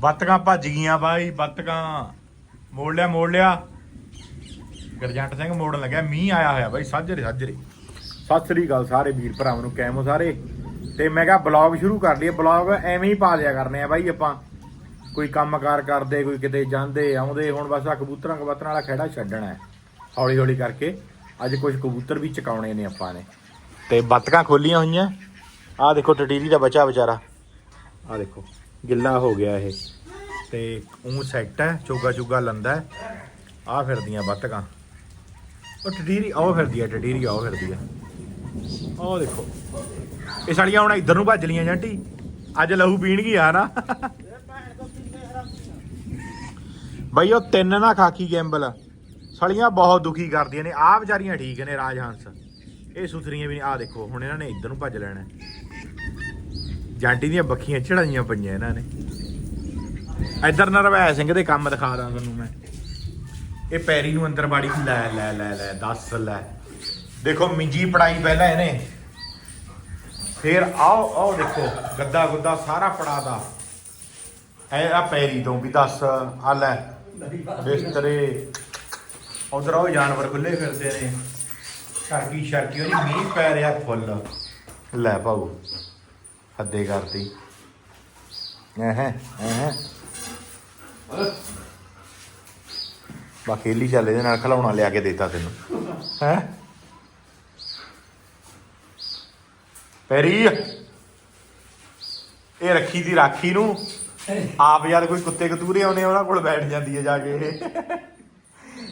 ਬੱਤਕਾਂ ਭੱਜ ਗਈਆਂ ਬਾਈ, ਬੱਤਕਾਂ। ਮੋੜ ਲਿਆ ਮੋੜ ਲਿਆ। ਗਰਜੰਟ ਸਿੰਘ ਮੋੜਨ ਲੱਗਿਆ, ਮੀਂਹ ਆਇਆ ਹੋਇਆ ਬਾਈ, ਸਾਜਰੇ ਸਾਜਰੇ। ਸਤਿ ਸ੍ਰੀ ਅਕਾਲ ਸਾਰੇ ਵੀਰ ਭਰਾਵਾਂ ਨੂੰ, ਕੈਮੋ ਸਾਰੇ? ਤੇ ਮੈਂ ਕਿਹਾ ਬਲੌਗ ਸ਼ੁਰੂ ਕਰ ਲਈਏ, ਬਲੌਗ ਐਵੇਂ ਹੀ ਪਾ ਲਿਆ ਕਰਨੇ ਆ ਬਾਈ ਆਪਾਂ। ਕੋਈ ਕੰਮਕਾਰ ਕਰਦੇ, ਕੋਈ ਕਿਤੇ ਜਾਂਦੇ, ਆਉਂਦੇ, ਹੁਣ ਬਸ ਆ ਕਬੂਤਰਾਂ ਕਬੂਤਰਾਂ ਵਾਲਾ ਖੇੜਾ ਛੱਡਣਾ ਹੌਲੀ ਹੌਲੀ ਕਰਕੇ, ਅੱਜ ਕੁਝ ਕਬੂਤਰ ਵੀ ਚਕਾਉਣੇ ਨੇ ਆਪਾਂ ਨੇ। ਤੇ ਬੱਤਕਾਂ ਖੋਲੀਆਂ ਹੋਈਆਂ। ਆਹ ਦੇਖੋ, ਟਟੀਰੀ ਦਾ ਬੱਚਾ ਵਿਚਾਰਾ। ਆਹ ਦੇਖੋ। ਗਿੱਲਾ ਹੋ ਗਿਆ ਇਹ। ਤੇ ਉਹ ਸੈੱਟ ਹੈ, ਚੋਗਾ ਚੋਗਾ ਲੰਦਾ ਹੈ। ਆਹ ਫਿਰਦੀਆਂ ਬੱਤਕਾਂ। ਉਹ ਟਡੀਰੀ ਆਹ ਫਿਰਦੀ ਹੈ, ਟਟੀਰੀ, ਆਹ ਫਿਰਦੀ ਹੈ। ਆਹ ਦੇਖੋ। ਇਹ ਸਾਲੀਆਂ ਹੁਣ ਇੱਧਰ ਨੂੰ ਭੱਜ ਲੀਆਂ ਜਾਂਟੀ ਅੱਜ ਲਹੂ ਪੀਣਗੀਆਂ ਨਾ। ਬਈ ਉਹ ਤਿੰਨ ਨਾ ਖਾਕੀ ਗੈਂਬਲ ਸਲੀਆਂ ਬਹੁਤ ਦੁਖੀ ਕਰਦੀਆਂ ਨੇ। ਆਹ ਵਿਚਾਰੀਆਂ ਠੀਕ ਨੇ, ਰਾਜ ਹੰਸ। ਇਹ ਸੁਥਰੀਆਂ ਵੀ ਨੇ। ਆਹ ਦੇਖੋ, ਹੁਣ ਇਹਨਾਂ ਨੇ ਇੱਧਰ ਨੂੰ ਭੱਜ ਲੈਣਾ ਜਾਂਟੀ ਦੀਆਂ ਬੱਖੀਆਂ ਚੜਾਈਆਂ ਪਈਆਂ ਇਹਨਾਂ ਨੇ। ਇੱਧਰ ਨਰਵੈ ਸਿੰਘ ਦੇ ਕੰਮ ਦਿਖਾ ਦਾਂ ਤੁਹਾਨੂੰ ਮੈਂ। ਇਹ ਪੈਰੀ ਨੂੰ ਅੰਦਰ ਬਾੜੀ ਲੈ ਲੈ ਲੈ ਲੈ, ਦੱਸ, ਲੈ। ਦੇਖੋ ਮਿੰਜੀ ਪੜਾਈ ਪਹਿਲਾਂ ਇਹਨੇ। ਫਿਰ ਆਓ ਆਓ ਦੇਖੋ, ਗੱਦਾ ਗੁੱਦਾ ਸਾਰਾ ਪੜਾਦਾ। ਇਹ ਆ ਪੈਰੀ ਤੋਂ ਵੀ ਦੱਸ, ਆ ਲੈ। ਬਿਸਤਰੇ। ਉਧਰ ਉਹ ਜਾਨਵਰ ਖੁੱਲੇ ਫਿਰਦੇ ਨੇ। ਸ਼ਰਕੀ ਸ਼ਰਕੀ ਉਹਦੀ ਮੀਂਹ ਪੈ ਰਿਹਾ ਫੁੱਲ। ਲੈ ਭਾਊ। ਹੱਦੇ ਕਰਤੀ। ਐਹ ਐਹ। ਬਾਕੇਲੀ ਚੱਲ, ਇਹਦੇ ਨਾਲ ਖਲਾਉਣਾ ਲਿਆ ਕੇ ਦੇਤਾ ਤੈਨੂੰ। ਹੈ? ਪੈਰੀ। ਇਹ ਰੱਖੀ ਦੀ ਰਾਖੀ ਨੂੰ ਆਪ ਯਾਰ ਕੋਈ ਕੁੱਤੇ ਕਤੂਰੇ ਆਉਨੇ ਉਹਨਾਂ ਕੋਲ ਬੈਠ ਜਾਂਦੀ ਹੈ ਜਾ ਕੇ।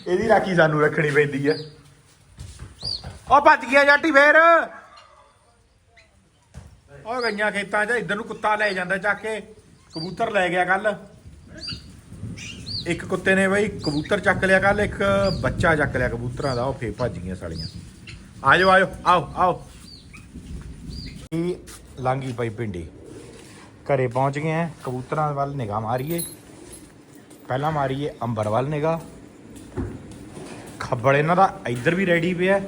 ਇਹਦੀ ਰਾਖੀ ਸਾਨੂੰ ਰੱਖਣੀ ਪੈਂਦੀ ਹੈ ਉਹ ਭੱਜ ਗਿਆ ਜਾਟੀ ਫੇਰ। ਉਹ ਗਈਆਂ ਖੇਤਾਂ 'ਚ, ਇੱਧਰ ਨੂੰ ਕੁੱਤਾ ਲੈ ਜਾਂਦਾ ਚੱਕ ਕੇ। ਕਬੂਤਰ ਲੈ ਗਿਆ ਕੱਲ ਇੱਕ ਕੁੱਤੇ ਨੇ ਬਈ ਕਬੂਤਰ ਚੱਕ ਲਿਆ ਕੱਲ ਇੱਕ ਬੱਚਾ ਚੱਕ ਲਿਆ ਕਬੂਤਰਾਂ ਦਾ, ਉਹ ਫੇਰ ਭੱਜ ਗਈਆਂ ਸਾਲੀਆਂ। ਆਜੋ ਆਜੋ, ਆਓ ਆਓ। ਇਹ ਲਾਂਗੀ ਪਈ ਪਿੰਡੀ। ਘਰੇ ਪਹੁੰਚ ਗਏ ਆ, ਕਬੂਤਰਾਂ ਵੱਲ ਨਿਗਾਹ ਮਾਰੀਏ। ਪਹਿਲਾਂ ਮਾਰੀਏ ਅੰਬਰ ਵੱਲ ਨਿਗਾਹ। ਖੱਬਲ ਇਹਨਾਂ ਦਾ ਇੱਧਰ ਵੀ ਰੈਡੀ ਪਿਆ,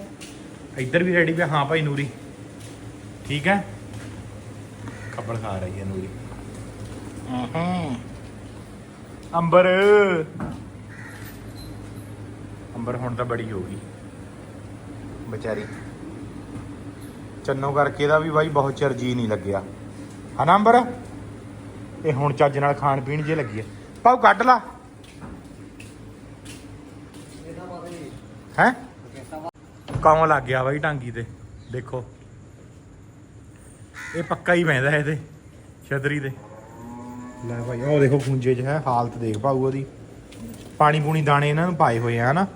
ਇੱਧਰ ਵੀ ਰੈਡੀ ਪਿਆ। ਹਾਂ ਭਾਈ ਨੂਰੀ। ਠੀਕ ਹੈ? ਖੱਬਲ ਖਾ ਰਹੀ ਹੈ ਨੂਰੀ। ਹਾਂ ਅੰਬਰ। ਅੰਬਰ ਹੁਣ ਤਾਂ ਬੜੀ ਹੋ ਗਈ। ਵਿਚਾਰੀ। ਚੰਨੋ ਕਰਕੇ ਦਾ ਵੀ ਬਾਈ ਬਹੁਤ ਚਿਰ ਜੀ ਨਹੀਂ ਲੱਗਿਆ। ਹਨਾ ਅੰਬਰ? ਇਹ ਹੁਣ ਚੱਜ ਨਾਲ ਖਾਣ ਪੀਣ ਜੇ ਲੱਗੀ ਆ ਪਾਉ ਕੱਢ ਲਾ। ਹੈ? ਕੌਂ ਲੱਗ ਗਿਆ ਬਾਈ ਟਾਂਗੀ ਤੇ? ਦੇਖੋ। ਇਹ ਪੱਕਾ ਹੀ ਪੈਂਦਾ ਇਹਦੇ, ਛਤਰੀ ਤੇ ਲੈ ਭਾਈ ਉਹ ਦੇਖੋ ਖੁੰਝੇ 'ਚ ਹੈ, ਹਾਲਤ ਦੇਖ ਭਾਊ ਉਹਦੀ। ਪਾਣੀ ਪੂਣੀ ਦਾਣੇ ਇਹਨਾਂ ਨੂੰ ਪਾਏ ਹੋਏ ਆ, ਹਨਾ?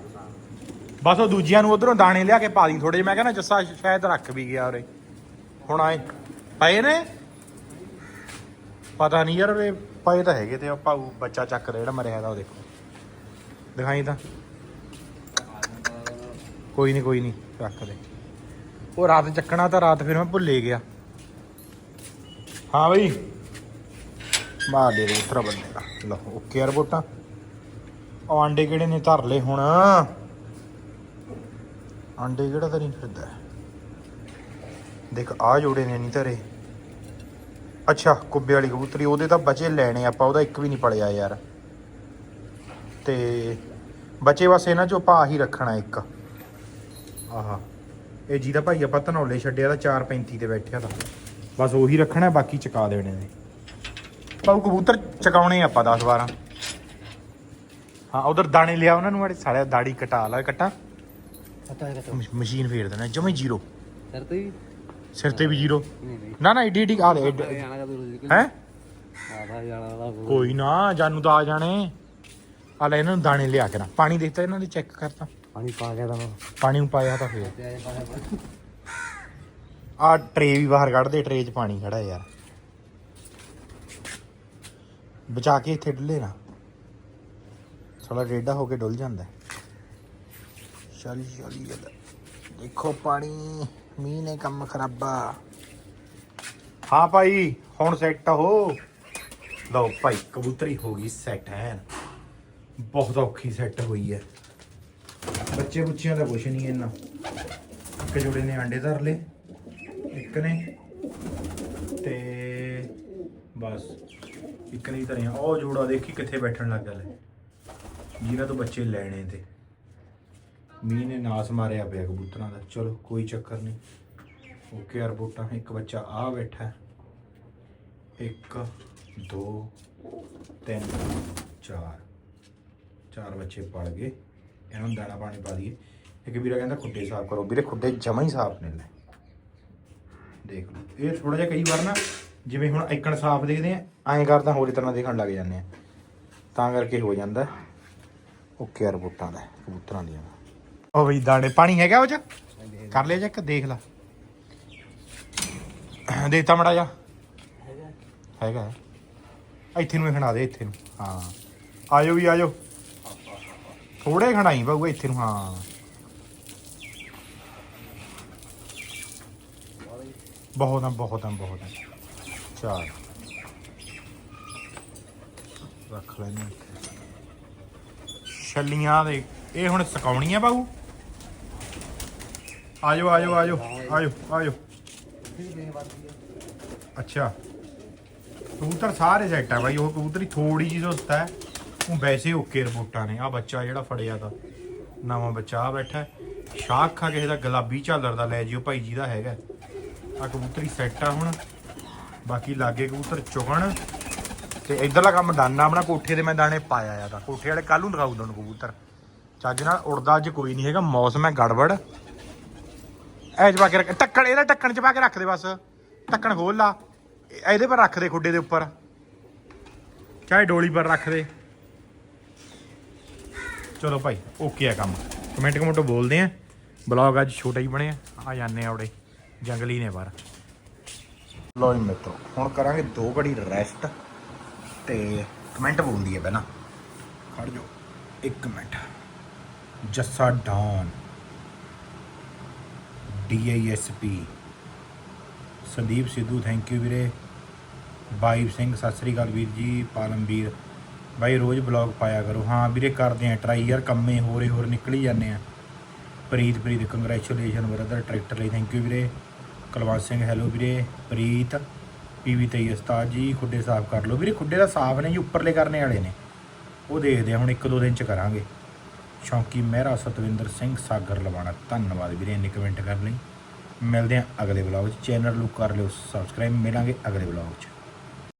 ਬਸ ਉਹ ਦੂਜਿਆਂ ਨੂੰ ਉਧਰੋਂ ਦਾਣੇ ਲਿਆ ਕੇ ਪਾ ਦੀ ਥੋੜੇ ਜਿਹਾ। ਮੈਂ ਕਹਿੰਦਾ ਜੱਸਾ ਸ਼ਾਇਦ ਰੱਖ ਵੀ ਗਿਆ ਉਰੇ। ਹੁਣ ਆਏ। ਪਏ ਨੇ? ਪਤਾ ਨਹੀਂ ਯਾਰ ਇਹ ਪਏ ਤਾਂ ਹੈਗੇ ਤੇ ਉਹ ਭਾਊ ਬੱਚਾ ਚੱਕ ਰਿਹਾ ਜਿਹੜਾ ਮਰਿਆ ਦਾ, ਉਹ ਦੇਖੋ। ਦਿਖਾਈ ਤਾਂ। ਕੋਈ ਨਹੀਂ ਕੋਈ ਨਹੀਂ, ਰੱਖ ਦੇ। ਉਹ ਰਾਤ ਚੱਕਣਾ ਤਾਂ ਰਾਤ ਫਿਰ ਮੈਂ ਭੁੱਲੇ ਗਿਆ। ਹਾਂ ਬਈ। ਮਾਰ ਦੇ ਦੇ, ਉਤਰਾ ਬੰਦੇ ਦਾ। ਲਓ ਓਕੇ ਯਾਰ ਬੋਟਾ ਉਹ ਆਂਡੇ ਕਿਹੜੇ ਨੇ? ਧਰ ਲਏ ਹੁਣ। ਆਂਡੇ ਕਿਹੜਾ ਧਰੀ ਫਿਰਦਾ? ਦੇਖ ਆ ਜੋੜੇ ਨੇ ਨਹੀਂ ਧਰੇ। ਅੱਛਾ, ਕੁੱਬੇ ਵਾਲੀ ਕਬੂਤਰੀ, ਉਹਦੇ ਤਾਂ ਬਚੇ ਲੈਣੇ ਆਪਾਂ, ਉਹਦਾ ਇੱਕ ਵੀ ਨਹੀਂ ਪੜਿਆ ਯਾਰ। ਤੇ ਬਚੇ ਬਸ ਇਹਨਾਂ ਚੋਂ ਆਪਾਂ ਆਹੀ ਰੱਖਣਾ ਇੱਕ। ਆਹਾ। ਇਹ ਜਿਹਦਾ ਭਾਈ ਆਪਾਂ ਧਨੌਲੇ ਛੱਡਿਆ ਤਾਂ 435 ਤੇ ਬੈਠਿਆ ਤਾਂ। ਬਸ ਉਹੀ ਰੱਖਣਾ ਬਾਕੀ ਚਕਾ ਦੇਣੇ ਨੇ। ਪਾਉ ਕਬੂਤਰ ਚਕਾਉਣੇ ਆਪਾਂ 10 12 ਹਾਂ ਉਧਰ ਦਾਣੇ ਲਿਆ ਉਹਨਾਂ ਨੂੰ ਮਾੜੇ ਸਾਲਿਆ ਦਾੜੀ ਕਟਾ ਲਾ ਕਟਾ। ਪਤਾ ਹੈ ਮ- ਮਸ਼ੀਨ ਫੇਰ ਦੇਣਾ ਜਮੇ ਜ਼ੀਰੋ। ਸਰ ਤੇ ਵੀ? ਸਿਰ ਤੇ ਵੀ ਜ਼ੀਰੋ। ਨਹੀਂ ਨਹੀਂ। ਨਾ ਨਾ ਏਡੀ ਏਡੀ ਆ ਦੇ ਰੋਜ਼ ਹੈ ਕੋਈ ਨਾ ਜਾਨੂ ਤਾਂ ਆ ਜਾਣੇ। ਆ ਲੈ ਇਹਨਾਂ ਨੂੰ ਦਾਣੇ ਲਿਆ ਕੇ ਨਾ। ਪਾਣੀ ਦਿੱਤਾ ਇਹਨਾਂ ਦੇ ਚੈੱਕ ਕਰਤਾ। ਪਾਣੀ ਪਾ ਗਿਆ ਤਾਂ ਪਾਣੀ ਨੂੰ ਪਾਇਆ ਤਾਂ ਫੇਰ। ਆ ਟਰੇ ਵੀ ਬਾਹਰ ਕੱਢ ਦੇ ਟਰੇ 'ਚ ਪਾਣੀ ਖੜਾ ਯਾਰ। ਬਚਾ ਕੇ ਇੱਥੇ ਡੁੱਲੇ ਨਾ। ਥੋੜਾ ਡੇਡਾ ਹੋ ਕੇ ਡੁੱਲ ਜਾਂਦਾ। ਹੈ। ਚੱਲ ਚੱਲ ਦੇਖੋ ਪਾਣੀ, ਮੀਂਹ ਨੇ ਕੰਮ ਖਰਾਬਾ। ਹਾਂ ਭਾਈ, ਹੁਣ ਸੈੱਟ ਹੋ। ਲਓ ਭਾਈ, ਕਬੂਤਰੀ ਹੋ ਗਈ ਸੈੱਟ ਹੈ ਬਹੁਤ ਔਖੀ ਸੈੱਟ ਹੋਈ ਹੈ ਬੱਚੇ ਬੁੱਚਿਆਂ ਦਾ ਕੁਛ ਨਹੀਂ ਇੰਨਾ ਇੱਕ ਜੋੜੇ ਨੇ ਅੰਡੇ ਧਰ ਲਏ। ਇੱਕ ਨੇ ਤੇ ਬਸ ਇੱਕ ਨਹੀਂ ਧਰੀਆਂ ਉਹ ਜੋੜਾ ਦੇਖੀ ਕਿੱਥੇ ਬੈਠਣ ਲੱਗ ਗਿਆ ਜਿਹਨਾਂ ਤੋਂ ਬੱਚੇ ਲੈਣੇ ਤੇ। ਮੀਂਹ ਨੇ ਨਾਸ ਮਾਰਿਆ ਪਿਆ ਕਬੂਤਰਾਂ ਦਾ। ਚਲੋ, ਕੋਈ ਚੱਕਰ ਨਹੀਂ। ਓਕੇ ਯਾਰ ਬੋਟਾ ਇੱਕ ਬੱਚਾ ਆ ਬੈਠਾ ਇੱਕ, ਦੋ, ਤਿੰਨ, ਚਾਰ। ਚਾਰ ਬੱਚੇ ਪੜ ਗਏ। ਇਹਨਾਂ ਨੂੰ ਦਾਣਾ ਪਾਣੀ ਪਾ ਦਈਏ। ਇੱਕ ਵੀਰਾ ਕਹਿੰਦਾ ਖੁੱਡੇ ਸਾਫ਼ ਕਰੋ। ਵੀਰੇ ਖੁੱਡੇ ਜਮਾ ਹੀ ਸਾਫ਼ ਨੇ ਲੈ। ਦੇਖ ਲਓ। ਇਹ ਥੋੜਾ ਜਿਹਾ ਕਈ ਵਾਰ ਨਾ ਜਿਵੇਂ ਹੁਣ ਇਕਣ ਸਾਫ਼ ਦੇਖਦੇ ਆ, ਐਂ ਕਰਦਾ ਹੋਰ ਤਰ੍ਹਾਂ ਦੇਖਣ ਲੱਗ ਜਾਂਦੇ ਆ। ਤਾਂ ਕਰਕੇ ਹੋ ਜਾਂਦਾ। ਓਕੇ ਯਾਰ, ਬੋਟਾਂ ਦਾ, ਕਬੂਤਰਾਂ ਦੀਆਂ ਉਹ ਬਈ, ਦਾਣੇ, ਪਾਣੀ ਹੈਗਾ ਉਹ ਚ? ਕਰ ਲਿਆ ਚੈੱਕ, ਦੇਖ ਲਾ। ਦੇਤਾ ਮੜਾ ਜਾ। ਹੈਗਾ। ਇੱਥੇ ਨੂੰ ਹੀ ਖਣਾ ਦੇ, ਇੱਥੇ ਨੂੰ। ਹਾਂ। ਆਜੋ ਵੀ ਆਜੋ ਥੋੜੇ ਖਣਾਈ ਬਾਊਗਾ ਇੱਥੇ ਨੂੰ, ਹਾਂ। ਬਹੁਤ ਆ ਬਹੁਤ ਆ ਬਹੁਤ ਆ। ਚਾਰ ਰੱਖ ਲੈਨੇ ਛੱਲੀਆਂ ਦੇ, ਇਹ ਹੁਣ ਸਕਾਉਣੀਆਂ ਬਾਊ? ਆਜੋ ਆਜੋ ਆਜੋ ਆਜੋ ਆਜੋ। ਅੱਛਾ। ਕਬੂਤਰ ਸਾਰੇ ਸੈੱਟ ਆ ਬਾਈ, ਉਹ ਕਬੂਤਰੀ ਥੋੜੀ ਜਿਹੀ ਸੁਸਤ ਹੈ। ਉਹ ਵੈਸੇ ਓਕੇ ਰਿਪੋਰਟਾਂ ਨੇ ਆ ਬੱਚਾ ਜਿਹੜਾ ਫੜਿਆ ਤਾਂ, ਨਵਾਂ ਬੱਚਾ ਆ ਬੈਠਾ ਹੈ। ਸ਼ਾਖ ਖਾ ਕਿਸੇ ਦਾ ਗੁਲਾਬੀ ਝਾਲਰ ਦਾ ਲੈ ਜਿਓ ਭਾਈ ਜੀ ਦਾ ਹੈਗਾ। ਆ ਕਬੂਤਰੀ ਸੈੱਟ ਆ ਹੁਣ। ਬਾਕੀ ਲਾਗੇ ਕਬੂਤਰ ਚੁਗਣ। ਤੇ ਇਧਰਲਾ ਕੰਮ ਡਾਨਾ ਆਪਣਾ, ਕੋਠੇ ਦੇ ਮੈਂ ਦਾਣੇ ਪਾਇਆ ਆ ਤਾਂ। ਕੋਠੇ ਵਾਲੇ ਕੱਲ ਨੂੰ ਦਿਖਾਊ ਤੁਹਾਨੂੰ ਕਬੂਤਰ। ਚੱਜ ਨਾਲ ਉੜਦਾ ਅੱਜ ਕੋਈ ਨਹੀਂ ਹੈਗਾ, ਮੌਸਮ ਹੈ ਗੜਬੜ। ਐ ਚ ਪਾ ਕੇ ਰੱਖ ਟੱਕਣ ਇਹਦਾ ਟੱਕਣ ਚ ਪਾ ਕੇ ਰੱਖ ਦੇ ਬਸ। ਟੱਕਣ ਖੋਲ ਲਾ। ਇਹਦੇ ਪਰ ਰੱਖ ਦੇ ਖੁੱਡੇ ਦੇ ਉੱਪਰ। ਚਾਹੇ ਡੋਲੀ ਪਰ ਰੱਖ ਦੇ। ਚਲੋ ਭਾਈ ਓਕੇ ਆ ਕੰਮ। ਕਮੈਂਟ ਕਮੈਂਟ ਬੋਲਦੇ ਆ। ਬਲੌਗ ਅੱਜ ਛੋਟਾ ਹੀ ਬਣਿਆ। ਆ ਜਾਂਦੇ ਆ ਉਹਦੇ ਜੰਗਲੀ ਨੇ ਬਾਹਰ। ਲੋ ਜੀ ਮਿੱਤਰੋ, ਹੁਣ ਕਰਾਂਗੇ ਦੋ ਘੜੀ ਰੈਸਟ ਤੇ ਕਮੈਂਟ ਬੋਲਦੀ ਹੈ ਪਹਿਲਾਂ। ਖੜ ਜਾਓ, ਇੱਕ minute. Jassa don DISP Sandeep Sidhu thank you ਵੀਰੇ। ਬਾਈਬ ਸਿੰਘ, ਸਤਿ ਸ੍ਰੀ ਅਕਾਲ ਵੀਰ ਜੀ ਪਾਲਮਵੀਰ ਬਾਈ, ਰੋਜ਼ ਬਲੌਗ ਪਾਇਆ ਕਰੋ। ਹਾਂ ਵੀਰੇ, ਕਰਦੇ ਆ ਟਰਾਈ ਯਾਰ, ਕੰਮੇ ਹੋਰੇ ਹੋਰ ਨਿਕਲੀ ਜਾਂਦੇ ਆ। Preet Preet congratulation brother tractor ਲਈ ਥੈਂਕ ਯੂ ਵੀਰੇ। ਕੁਲਵੰਤ ਸਿੰਘ, ਹੈਲੋ ਵੀਰੇ, ਪ੍ਰੀਤ ਪੀਵੀ ਤੇਈ, ਉਸਤਾਦ ਜੀ, ਖੁੱਡੇ ਸਾਫ਼ ਕਰ ਲਓ। ਵੀਰੇ, ਖੁੱਡੇ ਦਾ ਸਾਫ਼ ਨੇ ਜੀ ਉੱਪਰਲੇ ਕਰਨੇ ਵਾਲੇ ਨੇ। ਉਹ ਦੇਖਦੇ ਆ, ਹੁਣ ਇੱਕ ਦੋ ਦਿਨ ਚ ਕਰਾਂਗੇ। ਸ਼ੌਂਕੀ ਮਹਿਰਾ ਸਤਵਿੰਦਰ ਸਿੰਘ, ਸਾਗਰ ਲਵਾਣਾ। ਧੰਨਵਾਦ ਵੀਰੇ ਇੰਨੇ ਕਮੈਂਟ ਕਰਨ ਲਈ। ਮਿਲਦੇ ਆ ਅਗਲੇ ਬਲੌਗ 'ਚ। ਚੈਨਲ ਨੂੰ ਕਰ ਲਿਓ ਸਬਸਕ੍ਰਾਈਬ। ਮਿਲਾਂਗੇ ਅਗਲੇ ਬਲੌਗ 'ਚ।